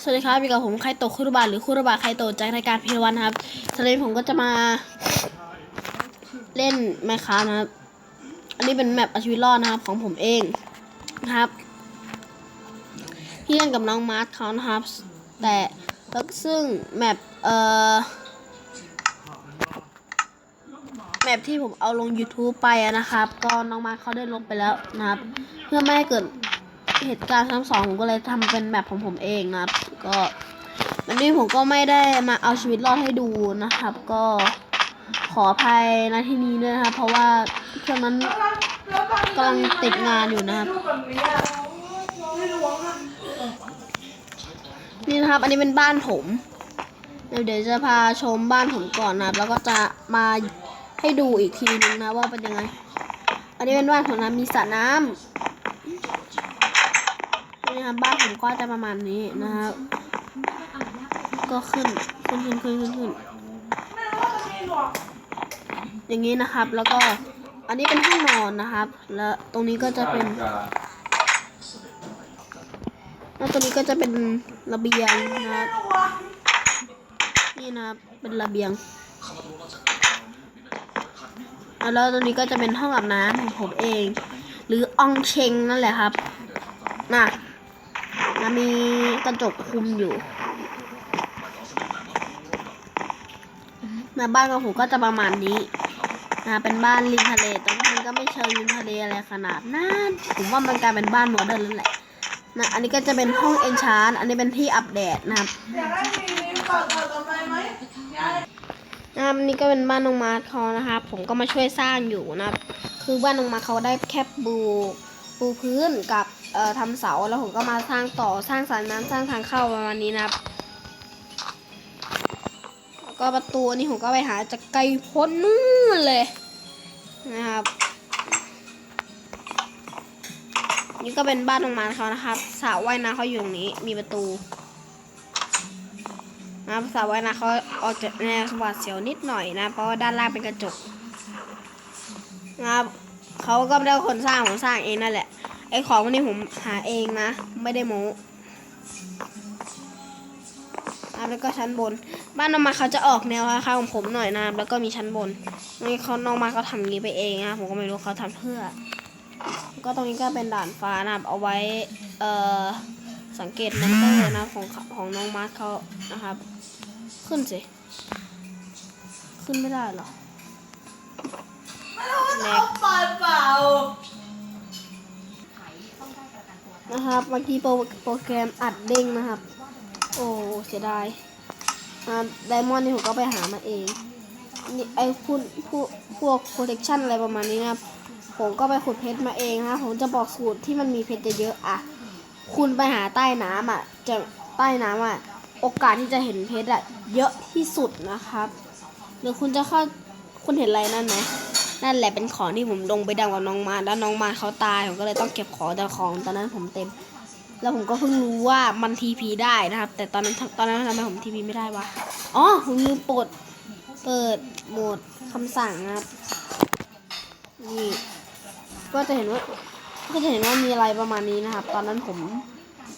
สวัสดีครับอยู่กับผมไคโตคุรบะหรือคุรบะไคโตจากรายการเพลวันครับตอนนี้ผมก็จะมาเล่นแมคคานะครับ อันนี้เป็นแมปอาชีวิตรอดนะครับ ของผมเองนะครับที่เล่นกับน้องมาร์ทเขานะครับ แต่แซึ่งแมปเอ่อแมปที่ผมเอาลง YouTube ไปนะครับ ก็น้องมาร์ทเขาได้ลบไปแล้วนะครับ เพื่อไม่ให้เกิด เหตุการณ์ซ้ำสองผมก็เลยทำเป็นแบบของผมเองนะครับ ก็วันนี้ผมก็ไม่ได้มาเอาชีวิตรอดให้ดูนะครับ ก็ขออภัยณที่นี้ด้วยนะครับ เพราะว่าช่วงนั้นกำลังติดงานอยู่นะครับ นี่นะครับ อันนี้เป็นบ้านผมเดี๋ยวเดี๋ยวจะพาชมบ้านผมก่อนนะครับแล้วก็จะมาให้ดูอีกทีนึงนะว่าเป็นยังไง อันนี้เป็นบ้านผมนะมีสระน้ำ นี่นะครับบ้านผมก็จะประมาณนี้นะครับ ก็ขึ้นขึ้นขึ้นขึ้นขึ้นขึ้นอย่างนี้นะครับแล้วก็อันนี้เป็นห้องนอนนะครับ แล้วตรงนี้ก็จะเป็นแล้วตรงนี้ก็จะเป็นระเบียงนะครับนี่นะครับเป็นระเบียงแล้วตรงนี้ก็จะเป็นห้องอาบน้ำของผมเอง หรืออองเชงนั่นแหละครับ น่ะ นะมีกระจกคุมอยู่นะบ้านของผมก็จะประมาณนี้นะเป็นบ้านริมทะเลแต่ว่ามันก็ไม่เชิงริมทะเลอะไรขนาดนั้นผมว่ามันกลายเป็นบ้านโมเดิร์นแล้วแหละนะอันนี้ก็จะเป็นห้องเอนชานอันนี้เป็นที่อัปเดตนะครับอยากได้มีเปิดเปิดต่อไปไหมนะครับอันนี้ก็เป็นบ้านน้องมาร์คเขานะครับผมก็มาช่วยสร้างอยู่นะครับคือบ้านน้องมาร์คเขาได้แค่ปู ปูพื้นกับเอ่อทำเสาแล้วผมก็มาสร้างต่อสร้างสระน้ำสร้างทางเข้าประมาณนี้นะครับแล้วก็ประตูนนี้ผมก็ไปหาจากไกลพ้นนู่นเลยนะครับนี่ก็เป็นบ้านน้องมาร์คเขานะครับสระว่ายน้ำเขาอยู่ตรงนี้มีประตูนะครับสระว่ายน้ำเขาออกจากแนวหวาดเสียวนิดหน่อยนะ เพราะว่าด้านล่างเป็นกระจกนะครับ เขาก็ไม่ได้คนสร้างผมสร้างเองนั่นแหละ ไอ้ของพวกนี้ผมหาเองนะ ไม่ได้โม้แล้วก็ชั้นบน บ้านน้องมาเขาจะออกแนวคล้ายๆของผมหน่อยนะแล้วก็มีชั้นบนนี่เขาน้องมาเขาทำนี้ไปเองนะผมก็ไม่รู้เขาทำเพื่อ ก็ตรงนี้ก็เป็นด่านฟ้านับเอาไว้เอ่อสังเกตมอนเตอร์นะของของน้องมาร์คเขานะครับ ขึ้นสิ ขึ้นไม่ได้หรอ เมื่อกี้โปรโปรแกรมอัดเด้งนะครับ โอ้เสียดายไดมอนด์นี่ผมก็ไปหามาเองนี่ไอพวกพวกพวกโปรเทคชั่นอะไรประมาณนี้นะครับ ผมก็ไปขุดเพชรมาเองนะครับผมจะบอกสูตรที่มันมีเพชรเยอะๆอะ คุณไปหาใต้น้ำอะ จะใต้น้ำอะ โอกาสที่จะเห็นเพชรอะ เยอะที่สุดนะครับหรือคุณจะเข้าคุณเห็นอะไรนั่นไหมนั่นแหละเป็นของที่ผมลงไปดังกับน้องมาแล้วน้องมาเขาตายผมก็เลยต้องเก็บของแต่ของตอนนั้นผมเต็ม แล้วผมก็เพิ่งรู้ว่ามันทีพีได้นะครับ แต่ตอนนั้นตอนนั้นทำไมผมทีพีไม่ได้วะอ๋อผมลืมปลดเปิดโหมดคำสั่งนะครับนี่ก็จะเห็นว่าก็จะเห็นว่ามีอะไรประมาณนี้นะครับ ตอนนั้นผม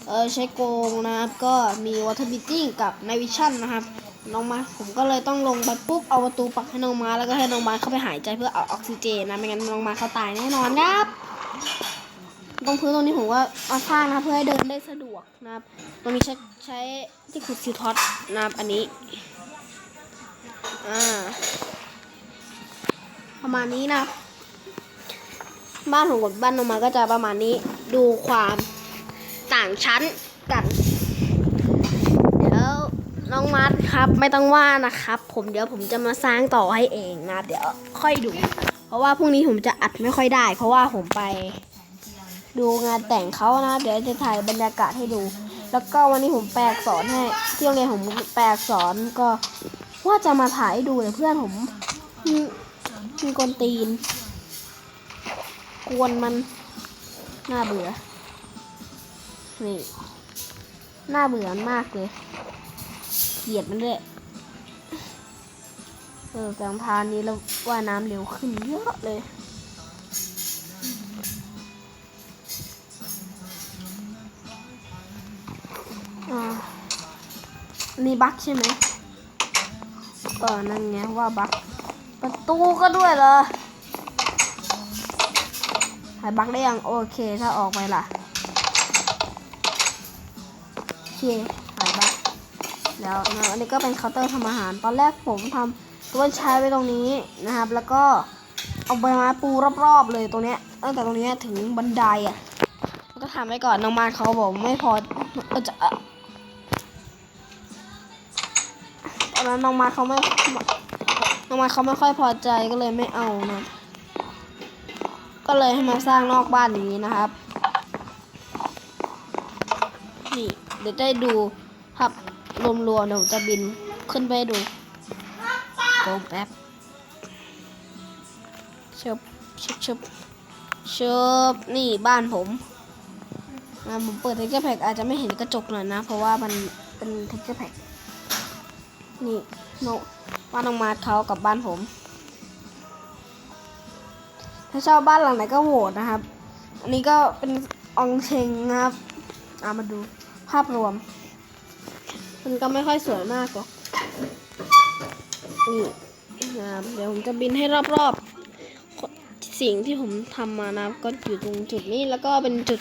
เออใช้โกงนะครับ ก็มี water beating กับ night vision นะครับน้องมาผมก็เลยต้องลงไปปุ๊บเอาประตูปักให้น้องมาแล้วก็ให้น้องมาเข้าไปหายใจเพื่อเอาออกซิเจนนะไม่งั้นน้องมาเขาตายแน่นอนครับ ตรงพื้นตรงนี้ผมก็มาสร้างนะเพื่อให้เดินได้สะดวกนะครับตรงนี้ใช้ใช้ที่ขุดซิท็อตนะครับอันนี้อ่าประมาณนี้นะ บ้านของกับบ้านลงมาก็จะประมาณนี้ดูความต่างชั้นกัน เดี๋ยวน้องมัดครับไม่ต้องว่านะครับ ผมเดี๋ยวผมจะมาสร้างต่อให้เองนะ เดี๋ยวค่อยดู เพราะว่าพรุ่งนี้ผมจะอัดไม่ค่อยได้ เพราะว่าผมไป ดูงานแต่งเขานะ เดี๋ยวจะถ่ายบรรยากาศให้ดู แล้วก็วันนี้ผมแปลอักษรให้ที่โรงเรียนผมแปลอักษรก็ว่าจะมาถ่ายให้ดูแต่เพื่อนผมมีมีกวนตีน กวนมันน่าเบื่อนี่น่าเบื่อมากเลยเกลียดมันด้วยเออแปลงพานนี้แล้วว่าน้ำเร็วขึ้นเยอะเลย อันนี่บั๊กใช่ไหมเออนั่นไงว่าบั๊กประตูก็ด้วยเหรอหายบั๊กได้ยังโอเคถ้าออกไปล่ะโอเคหายบั๊กแล้วนะอันนี้ก็เป็นเคาน์เตอร์ทำอาหาร ตอนแรกผมทำต้นใช้ไว้ตรงนี้นะครับ แล้วก็เอาใบไม้ปูรอบๆเลยตรงเนี้ยตั้งแต่ตรงเนี้ยถึงบันไดอะก็ทำไว้ก่อนน้องมาเขาบอกไม่พอจะ นนั้นน้องมาร์คเขาไม่น้องมาร์คเขาไม่ค่อยพอใจก็เลยไม่เอานะ ก็เลยให้มาสร้างนอกบ้านอย่างนี้นะครับ นี่เดี๋ยวได้ดูภาพรวมๆเดี๋ยวผมจะบินขึ้นไปให้ดูโกงแป๊บเชิบเชิบเชิบเชิบนี่บ้านผมนะผมเปิดเทคเจอร์แพ็กอาจจะไม่เห็นกระจกหน่อยนะ เพราะว่ามันเป็นเทคเจอร์แพ็ก นี่โนบ้านน้องมาร์ทเขากับบ้านผม ถ้าชอบบ้านหลังไหนก็โหวตนะครับ อันนี้ก็เป็นอองเชงนะครับเอามาดูภาพรวม มันก็ไม่ค่อยสวยมากหรอกนี่นะครับเดี๋ยวผมจะบินให้รอบๆ สิ่งที่ผมทำมานะครับก็อยู่ตรงจุดนี้แล้วก็เป็นจุด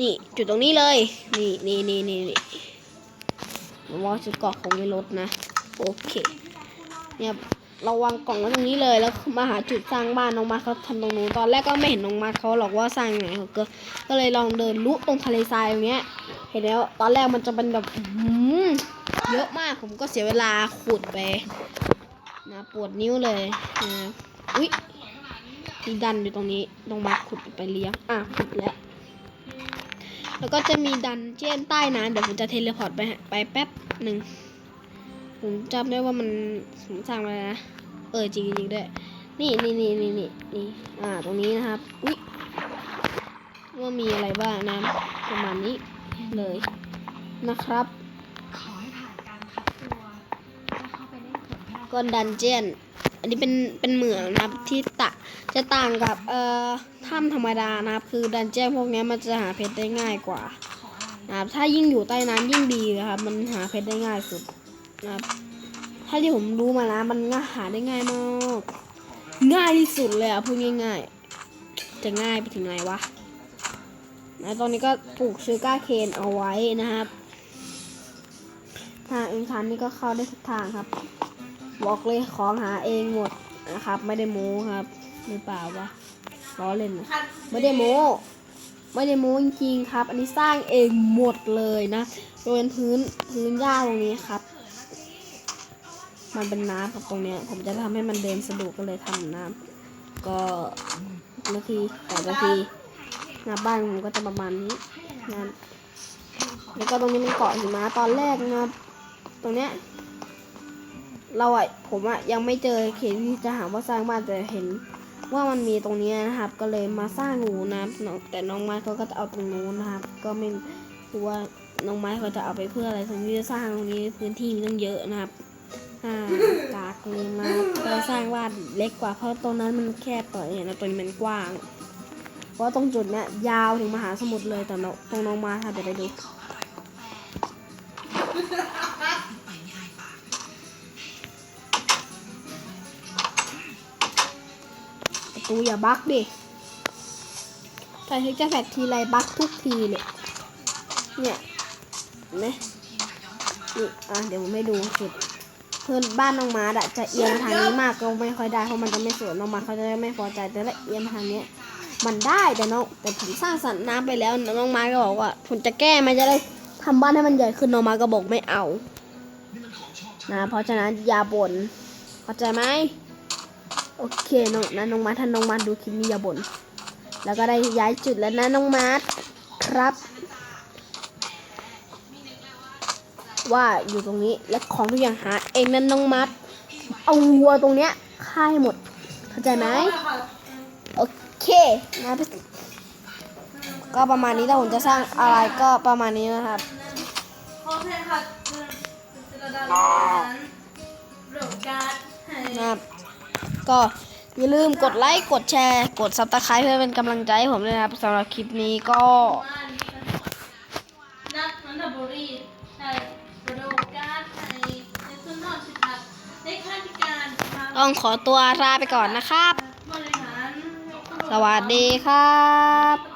นี่จุดตรงนี้เลย นี่นี่นี่นี่นี่ ผมว่าชุดเกาะคงไม่ลดนะ โอเคเนี่ยเราวางกล่องไว้ตรงนี้เลยแล้วมาหาจุดสร้างบ้านน้องมาเขาทำตรงนู้นตอนแรกก็ไม่เห็นน้องมาเขาหรอกว่าสร้างยังไงเขาก็ก็เลยลองเดินลุตรงทะเลทรายตรงเนี้ย เห็นแล้ว ตอนแรกมันจะเป็นแบบเยอะมากผมก็เสียเวลาขุดไปนะปวดนิ้วเลยนะอุ๊ยมีดันอยู่ตรงนี้น้องมาขุดไปเลี้ยงอะขุดแล้ว แล้วก็จะมีดันเจียนใต้น้ำเดี๋ยวผมจะเทเลพอร์ตไปฮะไปแป๊บหนึ่งผมจำได้ว่ามันผมสร้างไว้แล้วนะ เออจริงจริงๆด้วย นี่นี่นี่นี่นี่นี่อ่าตรงนี้นะครับ อุ้ยว่ามีอะไรบ้างนะประมาณนี้เลยนะครับก็ดันเจียน อันนี้เป็นเป็นเหมืองนะครับที่ตะจะต่างกับเอ่อถ้ำธรรมดานะครับ คือดันเจี้ยนพวกนี้มันจะหาเพชรได้ง่ายกว่านะครับถ้ายิ่งอยู่ใต้น้ำยิ่งดีนะครับ มันหาเพชรได้ง่ายสุดนะครับถ้าที่ผมรู้มานะมันง่ายหาได้ง่ายมากง่ายที่สุดเลยอะพูดง่าย ๆ จะง่ายไปถึงไหนวะนะตอนนี้ก็ปลูกชูกาเคนเอาไว้นะครับทางอินคันนี่ก็เข้าได้ทุกทางครับ บอกเลยของหาเองหมดนะครับ ไม่ได้โม้ครับหรือเปล่าวะล้อเล่นนะไม่ได้โม้ไม่ได้โม้จริงๆครับ อันนี้สร้างเองหมดเลยนะโดยเป็นพื้นพื้นหญ้าตรงนี้ครับ มันเป็นน้ำครับตรงเนี้ย ผมจะทำให้มันเดินสะดวกก็เลยทำน้ำก็นาทีต่อนาทีหน้าบ้านผมก็จะประมาณนี้นะแล้วก็ตรงนี้มันเกาะหิมะตอนแรกนะครับ ตรงเนี้ย เราอะผมอะยังไม่เจอเขตที่จะหาว่าสร้างบ้านแต่เห็น ว่ามันมีตรงนี้นะครับ ก็เลยมาสร้างหูนะครับแต่น้องไม้เขาก็จะเอาตรงนู้นนะครับ ก็ไม่รู้ว่าน้องไม้เขาจะเอาไปเพื่ออะไรตรงนี้จะสร้างตรงนี้พื้นที่มันต้องเยอะนะครับอ่ากากเลยมาก็สร้างบ้านเล็กกว่าเพราะตรงนั้นมันแคบต่อเห็นนะตรงนี้มันกว้าง เพราะตรงจุดเนี้ยยาวถึงมหาสมุทรเลยแต่ตรงน้องไม้ค่ะเดี๋ยวไปดู ตูอย่าบั๊กดิใส่ทคเจอร์แฟกทีไรบั๊กทุกทีเลย เนี่ยเห็นไหมนี่อะเดี๋ยวผมให้ดูสุดเพื่อนบ้านน้องมาดะจะเอียงทางนี้มากก็ไม่ค่อยได้เพราะมันจะไม่สวยน้องมาเขาจะไม่พอใจแต่ละเอียงทางนี้มันได้แต่น้องแต่ผมสร้างสรรค์น้ำไปแล้วน้องมาก็บอกว่าผมจะแก้มันจะได้ทำบ้านให้มันใหญ่ขึ้นน้องมาร์ดก็บอกไม่เอานะเพราะฉะนั้นอย่าบ่นเข้าใจไหม โอเคน้องนะน้องมาร์ทถ้าน้องมาร์ทดูคลิปนี้อย่าบ่นแล้วก็ได้ย้ายจุดแล้วนะน้องมาร์ทครับ ว่าอยู่ตรงนี้และของทุกอย่างหาเองนั่นน้องมาร์ทเอาวัวตรงเนี้ยฆ่าให้หมดเข้าใจไหมโอเคนะก็ประมาณนี้ถ้าผมจะสร้างอะไรก็ประมาณนี้นะครับโอเคค่ะจะระดับนั้นโร ก็อย่าลืมกดไลค์ กดแชร์ กดซับสไครป์เพื่อเป็นกำลังใจให้ผมด้วยนะครับสำหรับคลิปนี้ก็ต้องขอตัวลาไปก่อนนะครับ สวัสดีครับ